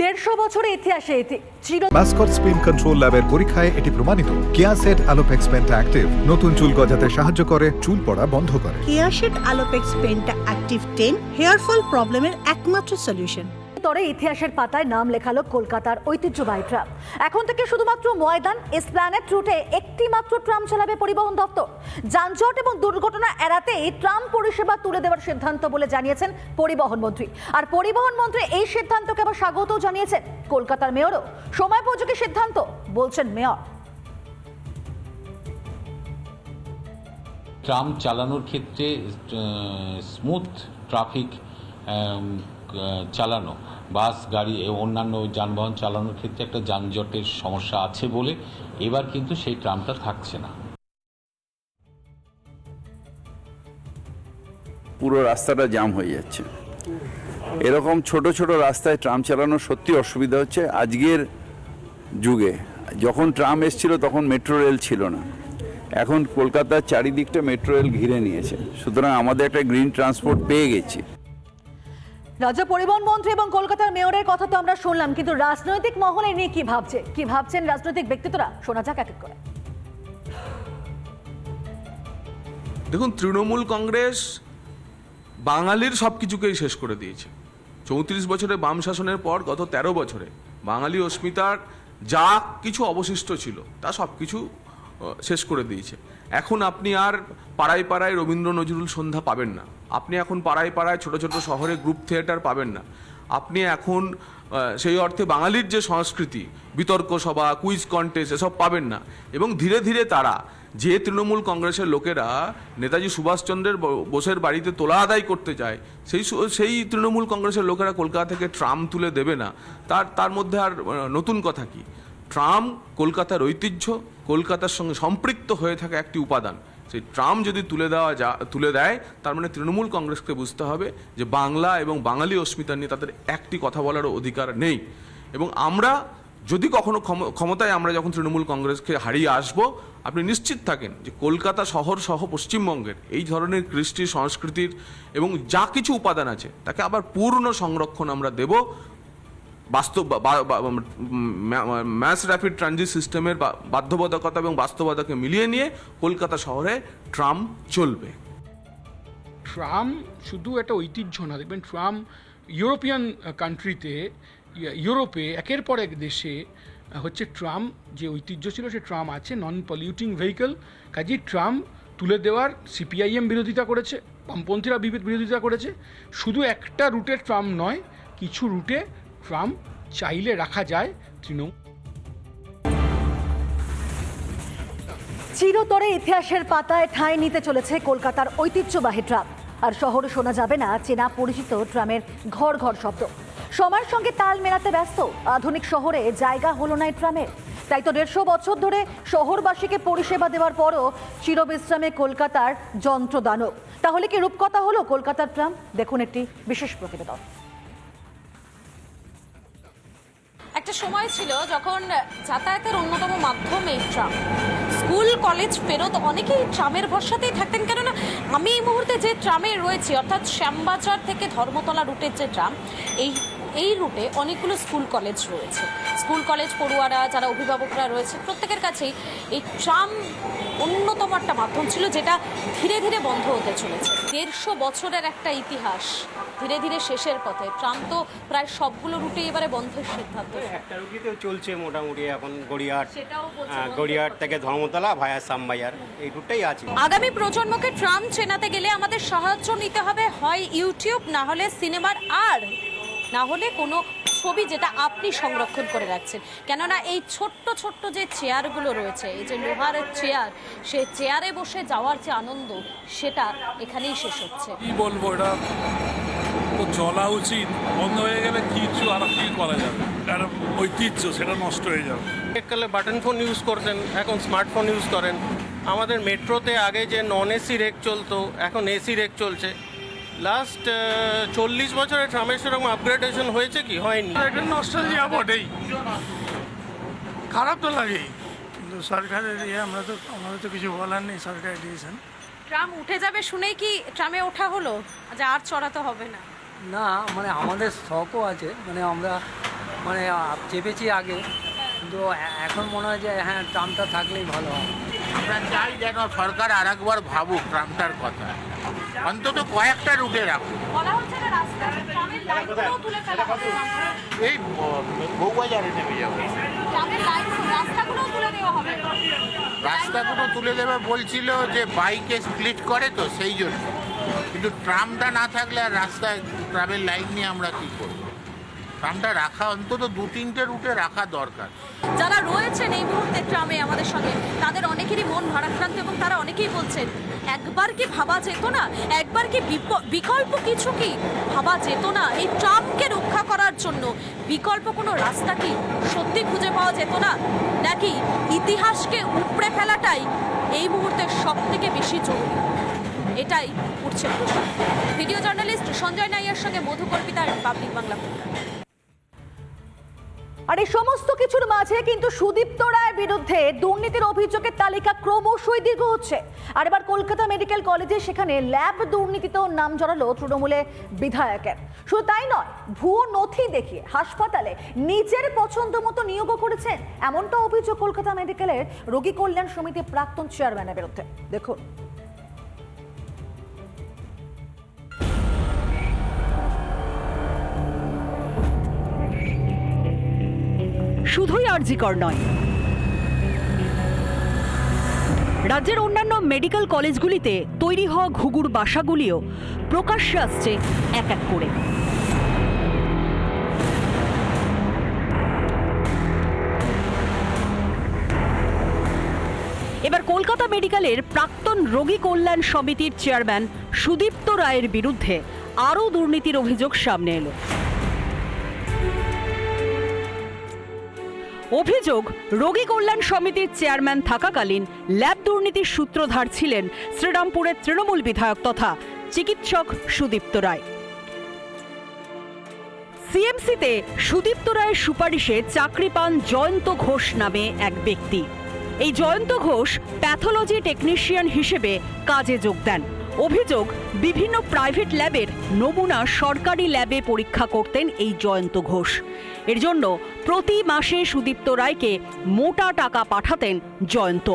দেড়শো বছরের ইতিহাসে এটি চির মাস্কট স্পিন কন্ট্রোল ল্যাবের পরীক্ষায় এটি প্রমাণিত। কেয়াসেট আলোপেক্স পেন্টা অ্যাক্টিভ নতুন চুল গজাতে সাহায্য করে চুল পড়া বন্ধ করে। কেয়াসেট Alopex penta active ten hair fall প্রবলেমের একমাত্র সলিউশন তরে ইতিহাসের পাতায় নাম লেখালো কলকাতার ঐতিহ্যবাহী ট্রাম। এখন থেকে শুধুমাত্র ময়দান এসপ্ল্যানেট রুটে একটি মাত্র ট্রাম চালাবে পরিবহন দপ্তর। যানজট এবং দুর্ঘটনা এড়াতেই ট্রাম পরিষেবা তুলে দেওয়ার সিদ্ধান্ত বলে জানিয়েছেন পরিবহন মন্ত্রী। আর পরিবহন মন্ত্রী এই সিদ্ধান্তকে আবার স্বাগতও জানিয়েছেন কলকাতার মেয়রও। সময় সিদ্ধান্ত, বলছেন মেয়র। ট্রাম চালানোর ক্ষেত্রে স্মুথ ট্রাফিক চালানো। বাস, গাড়ি অন্যান্য যানবাহন চালানোর ক্ষেত্রে একটা যানজটের সমস্যা আছে বলে এবার কিন্তু সেই ট্রামটা থাকছে না। পুরো রাস্তাটা জাম হয়ে যাচ্ছে। এরকম ছোট ছোট রাস্তায় ট্রাম চালানো সত্যি অসুবিধা হচ্ছে। আজকের যুগে যখন ট্রাম এসছিল তখন মেট্রো রেল ছিল না। এখন কলকাতার চারিদিকটা মেট্রো রেল ঘিরে নিয়েছে। সুতরাং আমাদের একটা গ্রিন ট্রান্সপোর্ট পেয়ে গেছি। রাজ্য পরিবহন মন্ত্রী এবং কলকাতার মেয়রের কথা তো আমরা শুনলাম, কিন্তু রাজনৈতিক মহলে নিয়ে কি ভাবছে? কি ভাবছেন রাজনৈতিক ব্যক্তিত্বরা? শোনা যাক এক এক করে। দেখুন, তৃণমূল কংগ্রেস বাঙালির সব কিছুকেই শেষ করে দিয়েছে। চৌত্রিশ বছরে বাম শাসনের পর গত ১৩ বছরে বাঙালি অস্মিতার যা কিছু অবশিষ্ট ছিল, তা সব কিছু শেষ করে দিয়েছে। এখন আপনি আর পাড়ায় পাড়ায় রবীন্দ্র নজরুল সন্ধ্যা পাবেন না। আপনি এখন পাড়ায় পাড়ায় ছোট ছোট শহরে গ্রুপ থিয়েটার পাবেন না। আপনি এখন সেই অর্থে বাঙালির যে সংস্কৃতি, বিতর্ক সভা কুইজ কন্টেস্ট এসব পাবেন না। এবং ধীরে ধীরে তারা, যে তৃণমূল কংগ্রেসের লোকেরা নেতাজি সুভাষচন্দ্রের বোসের বাড়িতে তোলা আদায় করতে যায়, সেই সেই তৃণমূল কংগ্রেসের লোকেরা কলকাতা থেকে ট্রাম তুলে দেবে না। তার তার মধ্যে আর নতুন কথা কি? ট্রাম কলকাতার ঐতিহ্য কলকাতার সঙ্গে সম্পৃক্ত হয়ে থাকা একটি উপাদান। সেই ট্রাম যদি তুলে দেওয়া যা, তুলে দেয়, তার মানে তৃণমূল কংগ্রেসকে বুঝতে হবে যে বাংলা এবং বাঙালি অস্মিতা নিয়ে তাদের একটি কথা বলারও অধিকার নেই। এবং আমরা যদি কখনো ক্ষম- ক্ষমতায় আমরা যখন তৃণমূল কংগ্রেসকে হারিয়ে আসব, আপনি নিশ্চিত থাকেন যে কলকাতা শহর সহ পশ্চিমবঙ্গের এই ধরনের কৃষ্টি সংস্কৃতির এবং যা কিছু উপাদান আছে, তাকে আবার পূর্ণ সংরক্ষণ আমরা দেব। বাস্তব ম্যাস র্যাপিড ট্রানজিট সিস্টেমের বাধ্যবাধকতা এবং বাস্তবতাকে মিলিয়ে নিয়ে কলকাতা শহরে ট্রাম চলবে। ট্রাম শুধু একটা ঐতিহ্য না, দেখবেন ট্রাম ইউরোপিয়ান কান্ট্রিতে ইউরোপে একের পর এক দেশে হচ্ছে ট্রাম যে ঐতিহ্য ছিল সে ট্রাম আছে নন পলিউটিং ভেহিকল কাজেই ট্রাম তুলে দেওয়ার সিপিআইএম বিরোধিতা করেছে, বামপন্থীরা বিরোধিতা করেছে। শুধু একটা রুটের ট্রাম নয়, কিছু রুটে ট্রাম চাইলে রাখা যায়, তৃণমূল। চিরতরে ইতিহাসের পাতায় ঠাঁই নিতে চলেছে কলকাতার ঐতিহ্যবাহী ট্রাম। আর শহরে শোনা যাবে না চেনা পরিচিত ট্রামের ঘর ঘর শব্দ। সময়ের সঙ্গে তাল মেলাতে ব্যস্ত, আধুনিক শহরে জায়গা হলো না ট্রামের। তাই তো দেড়শো বছর ধরে শহরবাসীকে পরিষেবা দেওয়ার পরও চিরবিশ্রামে কলকাতার যন্ত্রদানব। তাহলে কি রূপকথা হলো কলকাতার ট্রাম? দেখুন একটি বিশেষ প্রতিবেদন সময় ছিল যখন যাতায়াতের অন্যতম মাধ্যম এই ট্রাম। স্কুল, কলেজ ফেরত অনেকেই ট্রামের ভরসাতেই থাকতেন। কেননা, আমি এই মুহূর্তে যে ট্রামে রয়েছি, অর্থাৎ শ্যামবাজার থেকে ধর্মতলা রুটের যে ট্রাম, এই এই রুটে অনেকগুলো স্কুল কলেজ রয়েছে। স্কুল কলেজ পড়ুয়ারা যারা অভিভাবকরা রয়েছে প্রত্যেকের কাছেই এই ট্রাম অন্যতম একটা মাধ্যম ছিল যেটা ধীরে ধীরে বন্ধ হতে চলেছে। দেড়শো বছরের একটা ইতিহাস ধীরে ধীরে শেষের পথে। ট্রাম তো প্রায় সবগুলো রুটে এবারে বন্ধের সিদ্ধান্ত। একটা রুটিতেও চলছে মোটামুটি এখন গড়িয়াহাট। সেটাও হ্যাঁ, গড়িয়াহাট থেকে ধর্মতলা ভায়া সামবাজার এই রুটটাই আছে। আগামী প্রজন্মকে ট্রাম চেনাতে গেলে আমাদের সাহায্য নিতে হবে। হয় ইউটিউব না হলে সিনেমার আর না হলে কোনো ছবি যেটা আপনি সংরক্ষণ করে রাখছেন। কেননা এই ছোট্ট ছোট্ট যে চেয়ারগুলো রয়েছে এই যে লোহার চেয়ার সে চেয়ারে বসে যাওয়ার যে আনন্দ সেটা এখানেই শেষ হচ্ছে। কি বলব এটা? তো চলা উচিত। বন্ধ হয়ে গেলে কিছু আর কি করা যাবে? একটা ঐতিহ্য সেটা নষ্ট হয়ে যাবে। এককালে বাটন ফোন ইউজ করতেন এখন স্মার্টফোন ইউজ করেন। আমাদের মেট্রোতে আগে যে নন এসি রেক চলতো এখন এসি রেক চলছে। লাস্ট চল্লিশ বছরে ট্রামের সেরকম আপগ্রেডেশন হয়েছে কি? হয়নি। একটা নস্টালজিয়া বটেই। খারাপ তো লাগেই কিন্তু সরকারের ইয়ে আমরা তো আমাদের তো কিছু বলার নেই সরকারের ডিসিশন ট্রাম উঠে যাবে শুনেই কি ট্রামে ওঠা হলো? যে আর চড়াতে হবে না। না মানে আমাদের শখও আছে। মানে আমরা মানে চেপেছি আগে। কিন্তু এখন মনে হয় যে হ্যাঁ ট্রামটা থাকলেই ভালো হয় আমরা চাই যেন সরকার আর একবার ভাবুক ট্রামটার কথা। অন্তত কয়েকটা রুটে রাখুন এই বউবাজারে নেমে যাব রাস্তাগুলো তুলে দেবে বলছিল যে বাইকে স্প্লিট করে তো সেই জন্য। কিন্তু ট্রামটা না থাকলে আর রাস্তায় ট্রামের লাইন নিয়ে আমরা কি করব? ট্রামটা রাখা, অন্তত দু তিনটে রুটে রাখা দরকার। যারা রয়েছেন এই মুহূর্তে ট্রামে আমাদের সঙ্গে, তাদের অনেকেরই মন ভারাক্রান্ত এবং তারা অনেকেই বলছেন, একবার কি ভাবা যেত না? একবার কি বিকল্প কিছু কি ভাবা যেত না এই ট্রামকে রক্ষা করার জন্য? বিকল্প কোনো রাস্তা কি সত্যি খুঁজে পাওয়া যেত না? নাকি ইতিহাসকে উপড়ে ফেলাটাই এই মুহূর্তে সব থেকে বেশি জরুরি? এটাই উঠছে প্রশ্ন। ভিডিও জার্নালিস্ট সঞ্জয় নাইয়ার সঙ্গে মধুকল্পিতা পাবলিক বাংলা। আর এই সমস্ত কিছুর মাঝে কিন্তু সুদীপ্ত রায়ের বিরুদ্ধে দুর্নীতির অভিযোগের তালিকা ক্রমশই দীর্ঘ হচ্ছে। আর এবার কলকাতা মেডিকেল কলেজে সেখানে ল্যাব দুর্নীতিতেও নাম জড়ালো তৃণমূলে বিধায়কের। শুধু তাই নয়, ভুয়ো নথি দেখিয়ে হাসপাতালে নিজের পছন্দ মতো নিয়োগও করেছেন। এমনটা অভিযোগ কলকাতা মেডিকেলের রোগী কল্যাণ সমিতির প্রাক্তন চেয়ারম্যানের বিরুদ্ধে। দেখুন। আরজিকর নয়। রাজ্যের অন্যান্য মেডিকেল কলেজগুলিতে তৈরি হওয়া ঘুঘুর বাসাগুলিও প্রকাশ্যে আসছে এক এক করে। এবার কলকাতা মেডিকেলের প্রাক্তন রোগী কল্যাণ সমিতির চেয়ারম্যান সুদীপ্ত রায়ের বিরুদ্ধে আরও দুর্নীতির অভিযোগ সামনে এলো। অভিযোগ, রোগী কল্যাণ সমিতির চেয়ারম্যান থাকাকালীন ল্যাব দুর্নীতির সূত্রধার ছিলেন শ্রীরামপুরের তৃণমূল বিধায়ক তথা চিকিৎসক সুদীপ্ত রায়। সিএমসিতে সুদীপ্ত রায়ের সুপারিশে চাকরি পান জয়ন্ত ঘোষ নামে এক ব্যক্তি। এই জয়ন্ত ঘোষ প্যাথোলজি টেকনিশিয়ান হিসেবে কাজে যোগ দেন। অভিযোগ, বিভিন্ন প্রাইভেট ল্যাবের নমুনা সরকারি ল্যাবে পরীক্ষা করতেন এই জয়ন্ত ঘোষ। এর জন্য প্রতি মাসে সুদীপ্ত রায়কে মোটা টাকা পাঠাতেন জয়ন্ত।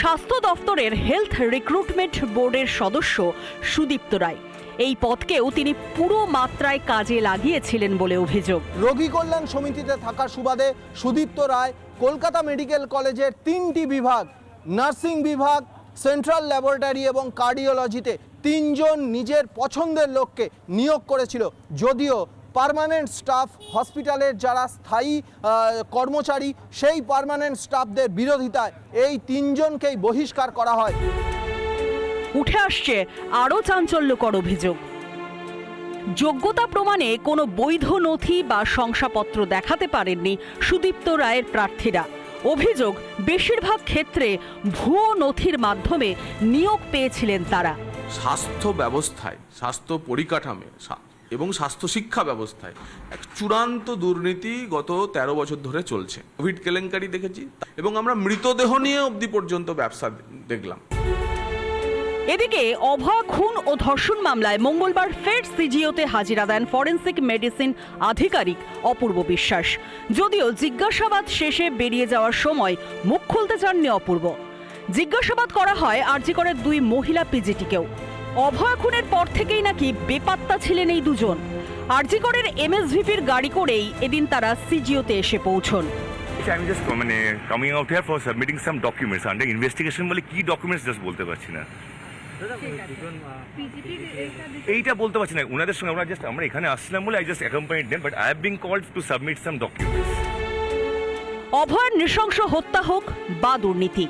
স্বাস্থ্য দফতরের হেলথ রিক্রুটমেন্ট বোর্ডের সদস্য সুদীপ্ত রায়। এই পদকেও তিনি পুরো মাত্রায় কাজে লাগিয়েছিলেন বলে অভিযোগ। রোগী কল্যাণ সমিতিতে থাকার সুবাদে সুদীপ্ত রায় কলকাতা মেডিকেল কলেজের তিনটি বিভাগ, নার্সিং বিভাগ সেন্ট্রাল ল্যাবরেটরি এবং কার্ডিওলজিতে তিনজন নিজের পছন্দের লোককে নিয়োগ করেছিল। যদিও পার্মানেন্ট স্টাফ হসপিটালের যারা স্থায়ী কর্মচারী, সেই পারমানেন্ট স্টাফদের বিরোধিতায় এই তিনজনকেই বহিষ্কার করা হয়। উঠে আসছে আরও চাঞ্চল্যকর অভিযোগ। যোগ্যতা প্রমাণে কোনো বৈধ নথি বা শংসাপত্র দেখাতে পারেননি সুদীপ্ত রায়ের প্রার্থীরা। অভিযোগ, বেশিরভাগ ক্ষেত্রে ভুয়ো নথির মাধ্যমে নিয়োগ পেয়েছিলেন তারা। স্বাস্থ্য ব্যবস্থায়, স্বাস্থ্য পরিকাঠামে এবং স্বাস্থ্য শিক্ষা ব্যবস্থায় এক চূড়ান্ত দুর্নীতি গত তেরো বছর ধরে চলছে। কোভিড কেলেঙ্কারি দেখেছি, এবং আমরা মৃতদেহ নিয়ে অবধি পর্যন্ত ব্যবসা দেখলাম। এদিকে অভয় খুন ও ধর্ষণ মামলায় মঙ্গলবার ফের সিজিওতে হাজিরা দেন ফরেন্সিক মেডিসিন আধিকারিক অপূর্ব বিশ্বাস। যদিও জিজ্ঞাসাবাদ শেষে বেরিয়ে যাওয়ার সময় মুখ খুলতে চাননি অপূর্ব। জিজ্ঞাসাবাদ করা হয় আরজিকরের দুই মহিলা পিজিটিকেও। অভয় খুনের পর থেকেই নাকি বেপাত্তা ছিলেন এই দুজন। আরজিকরের এমএসভিপির গাড়ি করেই এদিন তারা সিজিওতে এসে পৌঁছন। আমি জাস্ট মানে coming out here for submitting some documents under investigation বলে কি ডকুমেন্টস জাস্ট বলতে পারছি না। এইটা বলতে পারছি না। ওনাদের সঙ্গে আমরা জাস্ট আমরা এখানে আসছিলাম বলে I just accompanied them but I have been called to submit some documents অভয়ের নৃশংস হত্যা হোক বা দুর্নীতি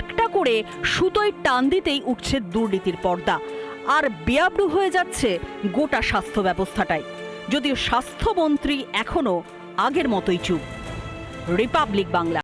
একটা করে সুতোয় টান দিতেই উঠছে দুর্নীতির পর্দা আর বেয়াবড়ু হয়ে যাচ্ছে গোটা স্বাস্থ্য ব্যবস্থাটাই। যদিও স্বাস্থ্যমন্ত্রী এখনও আগের মতোই চুপ। রিপাবলিক বাংলা।